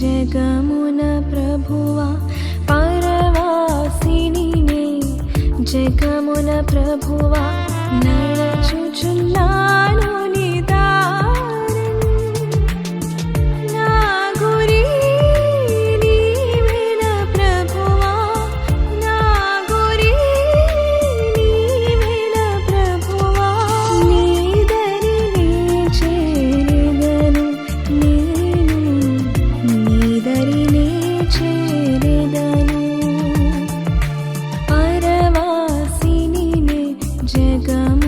జగమున ప్రభువా పరవాసిని జగమున ప్రభువా నడచుచున్నా. పరవాసినినే జగమున